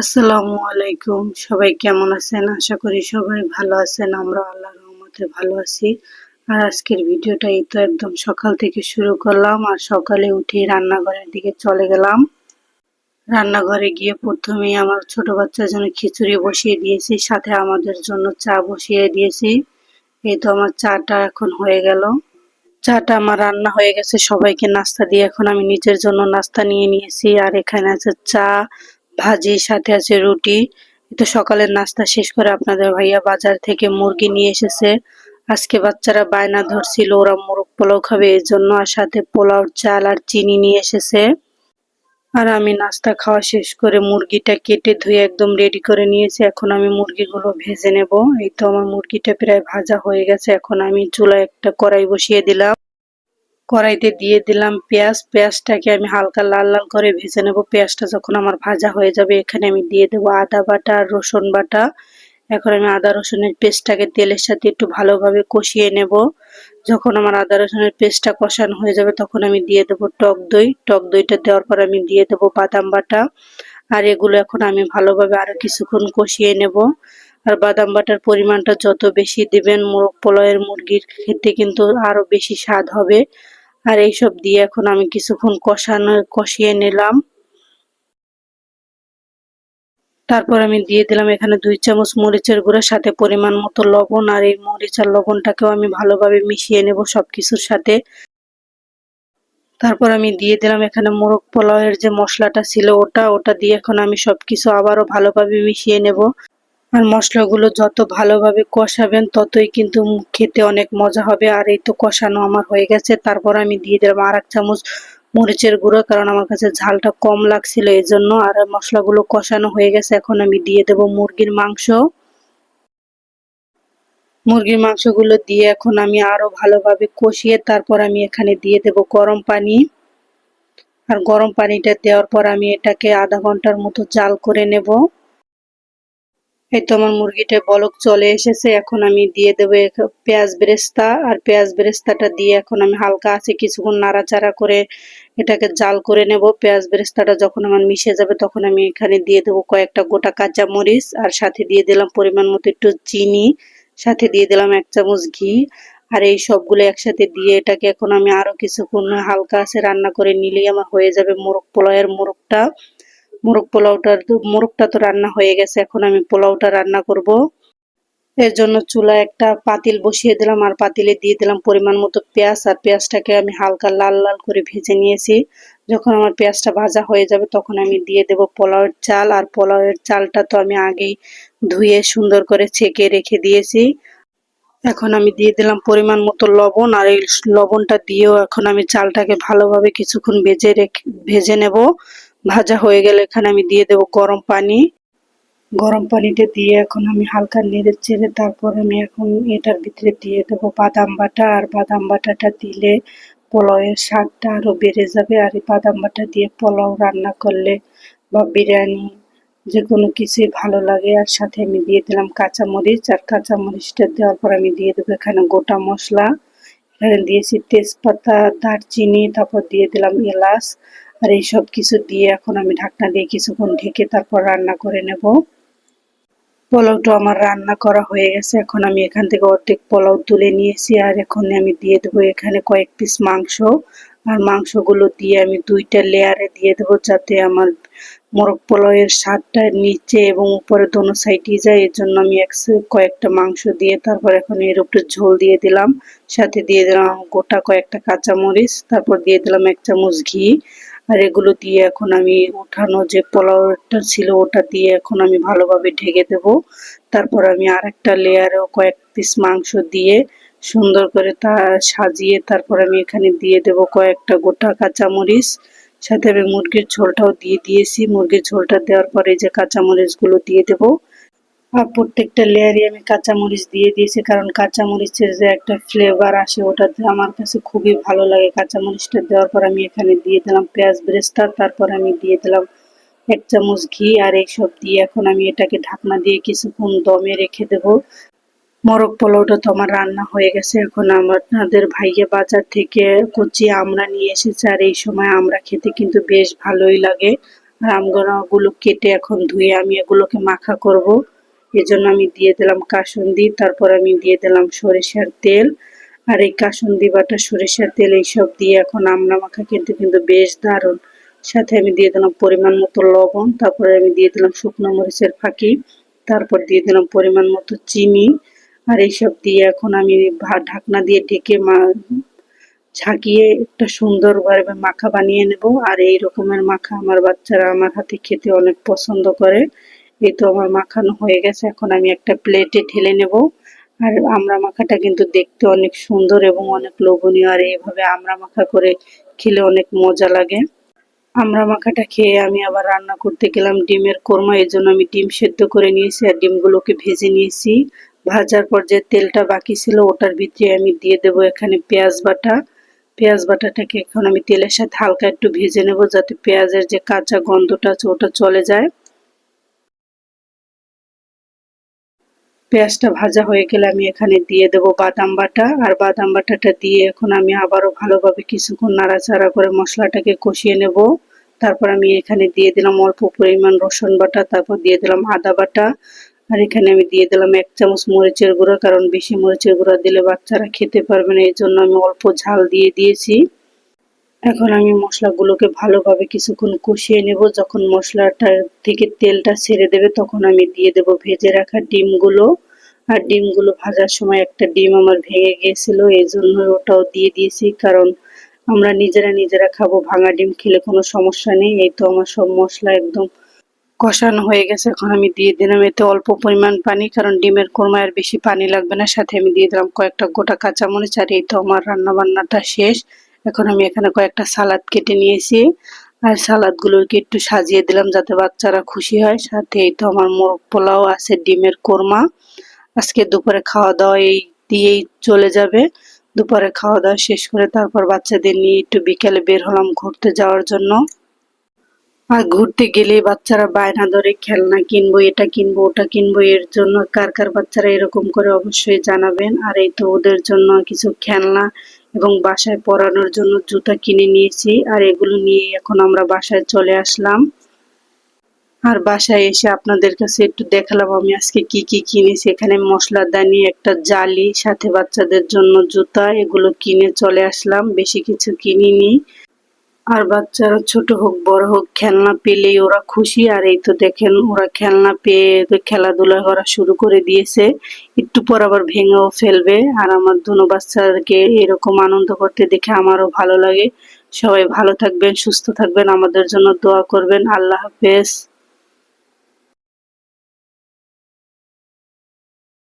আসসালামু আলাইকুম। সবাই কেমন আছেন? আশা করি সবাই ভালো আছেন। আমরা আল্লাহর রহমতে ভালো আছি। আর আজকের ভিডিওটা এই তো একদম সকাল থেকে শুরু করলাম আর সকালে উঠে রান্নাঘরের দিকে চলে গেলাম। রান্নাঘরে গিয়ে প্রথমেই আমার ছোট বাচ্চার জন্য খিচুড়ি বসিয়ে দিয়েছি, সাথে আমাদের জন্য চা বসিয়ে দিয়েছি। এই তো আমার চাটা এখন হয়ে গেল। চাটা আমার রান্না হয়ে গেছে। সবাইকে নাস্তা দিয়ে এখন আমি নিজের জন্য নাস্তা নিয়ে নিয়েছি। আর এখানে আছে চা ভাজি সাথে আছে রুটি। তো সকালের নাস্তা শেষ করে আপনাদের ভাইয়া বাজার থেকে মুরগি নিয়ে এসেছে। আজকে বাচ্চারা বায়না ধরছিল, ওরা মোরগ পোলাও খাবে এর জন্য আর সাথে পোলাও চাল আর চিনি নিয়ে এসেছে। আর আমি নাস্তা খাওয়া শেষ করে মুরগিটা কেটে ধুয়ে একদম রেডি করে নিয়েছি। এখন আমি মুরগিগুলো ভেজে নেব। এই তো আমার মুরগিটা প্রায় ভাজা হয়ে গেছে। এখন আমি চুলায় একটা কড়াই বসিয়ে দিলাম। কড়াইতে দিয়ে দিলাম পেঁয়াজ। পেঁয়াজটাকে আমি হালকা লাল লাল করে ভেজে নেব। পেঁয়াজটা যখন আমার ভাজা হয়ে যাবে, এখানে আমি দিয়ে দেবো আদা বাটা, রসুন বাটা। এখন আমি আদা রসুনের পেস্টটাকে তেলের সাথে একটু ভালোভাবে কষিয়ে নেব। যখন আমার আদা রসুনের পেস্টটা কষানো হয়ে যাবে, তখন আমি দিয়ে দেবো টক দই। টক দইটা দেওয়ার পর আমি দিয়ে দেবো বাদাম বাটা। আর এগুলো এখন আমি ভালোভাবে আরও কিছুক্ষণ কষিয়ে নেব। আর বাদাম বাটার পরিমাণটা যত বেশি দিবেন, মোরগ পোলাওয়ের মুরগির খেতে কিন্তু আরও বেশি স্বাদ হবে। আর এইসব দিয়ে এখন আমি কিছুক্ষণ কষানো, কষিয়ে নিলাম। তারপর আমি দিয়ে দিলাম এখানে দুই চামচ মরিচের গুঁড়ো, সাথে পরিমাণ মতো লবণ, আর এই মরিচ আর লবণটাকেও আমি ভালোভাবে মিশিয়ে নেব সবকিছুর সাথে। তারপর আমি দিয়ে দিলাম এখানে মোরগ পোলাওয়ের যে মশলাটা ছিল ওটা ওটা দিয়ে এখন আমি সবকিছু আবারও ভালোভাবে মিশিয়ে নেব। আর মশলাগুলো যত ভালোভাবে কষাবেন, ততই কিন্তু খেতে অনেক মজা হবে। আর এই তো কষানো আমার হয়ে গেছে। তারপর আমি দিয়ে দিলাম আর এক চামচ মরিচের গুঁড়ো, কারণ আমার কাছে ঝালটা কম লাগছিল এই জন্য আর মশলাগুলো কষানো হয়ে গেছে। এখন আমি দিয়ে দেব মুরগির মাংস। মুরগির মাংসগুলো দিয়ে এখন আমি আরও ভালোভাবে কষিয়ে তারপর আমি এখানে দিয়ে দেব গরম পানি। আর গরম পানিটা দেওয়ার পর আমি এটাকে আধা ঘণ্টার মতো জাল করে নেব। এই তো আমার মুরগিটা বলক চলে এসেছে, এখন আমি দিয়ে দেবো পেঁয়াজ বেরেস্তা, আর পেঁয়াজ বেরেস্তাটা দিয়ে এখন আমি হালকা আছে কিছুক্ষণ নাড়াচাড়া করে এটাকে জাল করে নেব। পেঁয়াজ বেরেস্তাটা যখন আমার মিশে যাবে তখন আমি এখানে দিয়ে দেবো কয়েকটা গোটা কাঁচা মরিচ, আর সাথে দিয়ে দিলাম পরিমাণ মতো একটু চিনি, সাথে দিয়ে দিলাম এক চামচ ঘি, আর এই সবগুলো একসাথে দিয়ে এটাকে এখন আমি আরও কিছুক্ষণ হালকা আছে রান্না করে নিলেই আমার হয়ে যাবে মোরগ পোলাওয়ের মোরগটা। মোরগ পোলাওটা মোরগটা তো রান্না হয়ে গেছে, এখন আমি পোলাওটা রান্না করব। এর জন্য চুলা একটা পাতিল বসিয়ে দিলাম, আর পাতিলে দিয়ে দিলাম পরিমাণ মতো পেঁয়াজ, আর পেঁয়াজটাকে আমি হালকা লাল লাল করে ভেজে নিয়েছি। যখন আমার পেঁয়াজটা ভাজা হয়ে যাবে, তখন আমি দিয়ে দেব পোলাওয়ের চাল, আর পোলাওয়ের চালটা তো আমি আগেই ধুয়ে সুন্দর করে ছেঁকে রেখে দিয়েছি। এখন আমি দিয়ে দিলাম পরিমাণ মতো লবণ, আর এই লবণটা দিয়েও এখন আমি চালটাকে ভালোভাবে কিছুক্ষণ ভেজে রেখে, ভেজে নেব। ভাজা হয়ে গেলে এখানে আমি দিয়ে দেব গরম পানি। গরম পানিটা দিয়ে এখন আমি হালকা নেড়ে চেড়ে তারপর আমি এখন এটার ভিতরে দিয়ে দেবো বাদাম বাটা। আর বাদাম বাটাটা দিলে পোলাওয়ের স্বাদটা আরও বেড়ে যাবে। আর এই বাদাম বাটা দিয়ে পোলাও রান্না করলে বা বিরিয়ানি যে কোনো কিছুই ভালো লাগে। আর সাথে আমি দিয়ে দিলাম কাঁচামরিচ। আর কাঁচামরিচটা দেওয়ার পর আমি দিয়ে দেবো এখানে গোটা মশলা। এখানে দিয়েছি তেজপাতা, দারচিনি, তারপর দিয়ে দিলাম এলাচ। আর এই সব কিছু দিয়ে এখন আমি ঢাকনা দিয়ে কিছুক্ষণ ঢেকে তারপর রান্না করে নেব। পোলাওটা আমার রান্না করা হয়ে গেছে, এখন আমি এখান থেকে অর্ধেক পোলাও তুলে নিয়েছি আর এখন আমি দিয়ে দেবো এখানে কয়েক পিস মাংস। আর মাংসগুলো দিয়ে আমি দুইটা লেয়ারে দিয়ে দেবো যাতে আমার মোরগ পোলাওয়ের স্বাদটা নিচে এবং উপরে দোনো সাইডে যায়, এর জন্য আমি এক কয়েকটা মাংস দিয়ে তারপর এখন এর উপরে ঝোল দিয়ে দিলাম। সাথে দিয়ে দিলাম গোটা কয়েকটা কাঁচামরিচ, তারপর দিয়ে দিলাম এক চামচ ঘি। আর এগুলো দিয়ে এখন আমি উঠানো যে পোলাওটা ছিল ওটা দিয়ে এখন আমি ভালোভাবে ঢেকে দেব। তারপর আমি আর একটা লেয়ারেও কয়েক পিস মাংস দিয়ে সুন্দর করে তা সাজিয়ে তারপর আমি এখানে দিয়ে দেব কয়েকটা গোটা কাঁচামরিচ। সাথে আমি মুরগির ঝোলটাও দিয়ে দিয়েছি। মুরগির ঝোলটা দেওয়ার পরে যে কাঁচামরিচগুলো দিয়ে দেবো। প্রত্যেকটা লেয়ারই আমি কাঁচামরিচ দিয়ে দিয়েছি, কারণ কাঁচামরিচের যে একটা ফ্লেভার আসে ওটা আমার কাছে খুবই ভালো লাগে। কাঁচামরিচটা দেওয়ার পর আমি এখানে দিয়ে দিলাম পেঁয়াজ ব্রেস্তা তারপর আমি দিয়ে দিলাম এক চামচ ঘি, আর এইসব দিয়ে এখন আমি এটাকে ঢাকনা দিয়ে কিছুক্ষণ দমে রেখে দেব। মোরগ পোলাওটা তো আমার রান্না হয়ে গেছে, এখন আমাদের ভাইয়া বাজার থেকে কচি আমরা নিয়ে এসেছে, আর এই সময় আমরা খেতে কিন্তু বেশ ভালোই লাগে। আর আমগুলো কেটে এখন ধুয়ে আমি এগুলোকে মাখা করব। এজন্য আমি দিয়ে দিলাম কাসুন্দি তারপর আমি দিয়ে দিলাম সরিষার তেল। আর এই কাসুন্দি বাটা, সরিষার তেল এইসব দিয়ে এখন আমড়া মাখা কিন্তু কিন্তু বেশ দারুণ। সাথে আমি দিয়ে দিলাম পরিমাণ মতো লবণ, তারপরে আমি দিয়ে দিলাম শুকনো মরিচের ফাঁকি, তারপর দিয়ে দিলাম পরিমাণ মতো চিনি। আর এইসব দিয়ে এখন আমি ঢাকনা দিয়ে ঢেকে মা, ঝাঁকিয়ে একটা সুন্দরভাবে মাখা বানিয়ে নেব। আর এই রকমের মাখা আমার বাচ্চারা আমার হাতে খেতে অনেক পছন্দ করে। এই তো আমার মাখানো হয়ে গেছে, এখন আমি একটা প্লেটে ঢেলে নেব। আর আমরা মাখাটা কিন্তু দেখতে অনেক সুন্দর এবং অনেক লোভনীয়, আর এইভাবে আমরা মাখা করে খেলে অনেক মজা লাগে। আমরা মাখাটা খেয়ে আমি আবার রান্না করতে গেলাম ডিমের কোরমা এই জন্য আমি ডিম সেদ্ধ করে নিয়েছি আর ডিমগুলোকে ভেজে নিয়েছি। ভাজার পর যে তেলটা বাকি ছিল, ওটার ভিতরে আমি দিয়ে দেব এখানে পেঁয়াজ বাটা। পেঁয়াজ বাটাটাকে এখন আমি তেলের সাথে হালকা একটু ভেজে নেব যাতে পেঁয়াজের যে কাঁচা গন্ধটা আছে, ওটা চলে যায়। পেঁয়াজটা ভাজা হয়ে গেলে আমি এখানে দিয়ে দেব বাদাম বাটা। আর বাদাম বাটাটা দিয়ে এখন আমি আবারও ভালোভাবে কিছুক্ষণ নাড়াচাড়া করে মশলাটাকে কষিয়ে নেব। তারপর আমি এখানে দিয়ে দিলাম অল্প পরিমাণ রসুন বাটা, তারপর দিয়ে দিলাম আদা বাটা। আর এখানে আমি দিয়ে দিলাম এক চামচ মরিচের গুঁড়ো, কারণ বেশি মরিচের গুঁড়ো দিলে বাচ্চারা খেতে পারবে না এই জন্য আমি অল্প ঝাল দিয়ে দিয়েছি। এখন আমি মশলাগুলোকে ভালোভাবে কিছুক্ষণ কষিয়ে নেব। যখন মশলাটা থেকে তেলটা ছেড়ে দেবে, তখন আমি দিয়ে দেব ভেজে রাখা ডিমগুলো। আর ডিমগুলো ভাজার সময় একটা ডিম আমার ভেঙে গিয়েছিল এই জন্য ওটাও দিয়ে দিয়েছি। কারণ আমরা নিজেরা নিজেরা খাব ভাঙা ডিম, খেলে কোনো সমস্যা নেই। এই তো আমার সব মশলা একদম কষানো হয়ে গেছে। এখন আমি দিয়ে দিলাম এতে অল্প পরিমাণ পানি, কারণ ডিমের কোরমায় আর বেশি পানি লাগবে না। সাথে আমি দিয়ে দিলাম কয়েকটা গোটা কাঁচামরিচ, আর এই তো আমার রান্না বান্নাটা শেষ। এখন আমি এখানে কয়েকটা সালাদ কেটে নিয়েছি। আর সালাদগুলোকে একটু সাজিয়ে দিলাম যাতে বাচ্চারা খুশি হয়। সাথে এই তো আমার মোরগ পোলাও আছে, ডিমের কোরমা। আজকে দুপুরে খাওয়া দাওয়া এই দিয়েই চলে যাবে। দুপুরে খাওয়া দাওয়া শেষ করে তারপর বাচ্চাদের নিয়ে একটু বিকেলে বের হলাম ঘুরতে যাওয়ার জন্য। আর ঘুরতে গেলে বাচ্চারা বায়না ধরে খেলনা কিনবো, এটা কিনবো, ওটা কিনবো, এর জন্য কার কার বাচ্চারা এরকম করে অবশ্যই জানাবেন। আর এই তো ওদের জন্য কিছু খেলনা এবং বাসায় পরানোর জন্য জুতা কিনে নিয়েছি, আর এগুলো নিয়ে এখন আমরা বাসায় চলে আসলাম। আর বাসায় এসে আপনাদের কাছে একটু দেখালাম, আমি আজকে কি কি কিনেছি। এখানে মশলাদানি, একটা জালি, সাথে বাচ্চাদের জন্য জুতা, এগুলো কিনে চলে আসলাম। বেশি কিছু কিনিনি। আর বাচ্চারা ছোট হোক, বড় হোক, খেলনা পেলেই ওরা খুশি। আর এই তো দেখেন, ওরা খেলনা পেয়ে তো খেলাধুলা করা শুরু করে দিয়েছে। একটু পর আবার ভেঙেও ফেলবে। আর আমার দুনো বাচ্চাদেরকে এরকম আনন্দ করতে দেখে আমারও ভালো লাগে। সবাই ভালো থাকবেন, সুস্থ থাকবেন। আমাদের জন্য দোয়া করবেন। আল্লাহ হাফেজ।